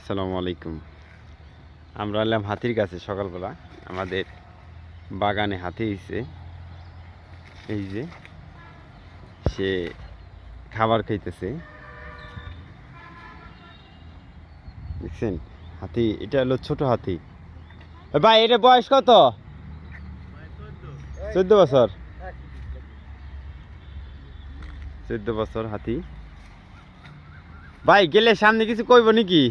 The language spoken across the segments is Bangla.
আসসালামু আলাইকুম। আমরা এলাম হাতির কাছে সকালবেলা। আমাদের বাগানে হাতি হয়েছে এই যে, সে খাবার খাইতেছে। দেখছেন? হাতি, এটা হলো ছোট হাতি। ভাই, এটা বয়স কত? চোদ্দ বছর। চোদ্দ বছর হাতি। ভাই, গেলে সামনে কিছু কইব নাকি এই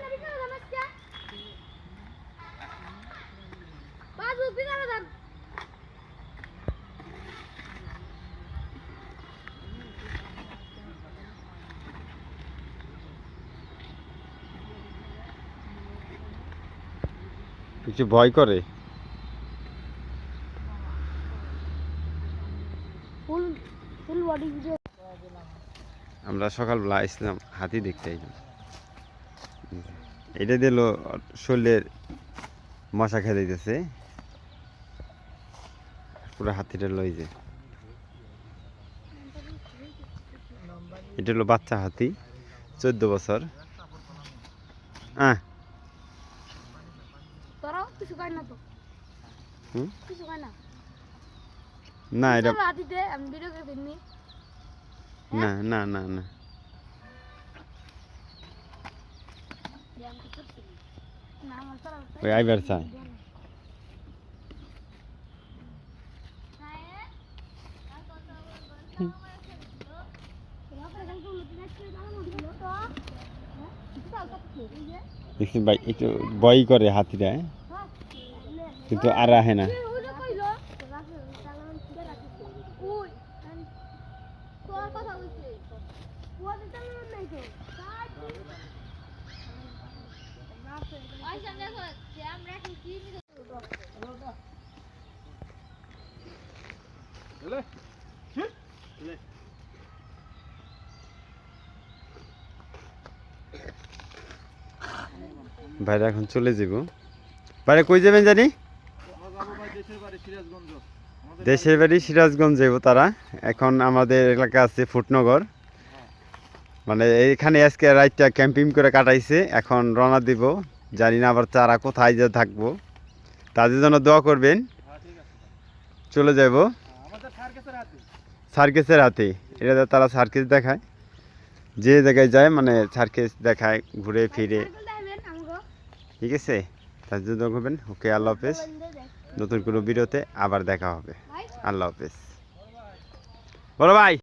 কিছু ভয় করে? আমরা সকালবেলা আসলাম হাতি দেখতে এলাম এটা দিল শরীরের মশা খেয়ে দিতেছে। পুরো হাতিটা লই যে এটা হলো বাচ্চা হাতি চোদ্দ বছর। আহ তোরাও কিছু খাই না তো? কিছু খাই না? না এটা চলো আমি ভিডিও করে ফেলনি না না না না। না আমার চলো ওই আইবার চাই। দেখছি ভাই একটু ভয় করে হাতিরা কিন্তু আর আহে না। ভাইরা এখন চলে যাব। বাইরে কই যাবেন জানি? দেশের বাড়ি সিরাজগঞ্জ? যাব তারা। এখন আমাদের এলাকা আছে ফুটনগর। মানে এখানে আজকে রাতটা ক্যাম্পিং করে কাটাইছে। এখন রওনা দিব। জানি না আবার তারা কোথায় যে থাকব। তাদের জন্য দোয়া করবেন। চলে যাব সার্কেসের হাতে। এটা তো তারা সার্কেস দেখায়। যে জায়গায় যায় মানে সার্কেস দেখায় ঘুরে ফিরে। ঠিক আছে? তার জন্য দোয়া করবেন। ওকে আল্লাহ হাফেজ। নতুন কোনো ভিডিওতে আবার দেখা হবে। আল্লাহ হাফেজ। বলো ভাই।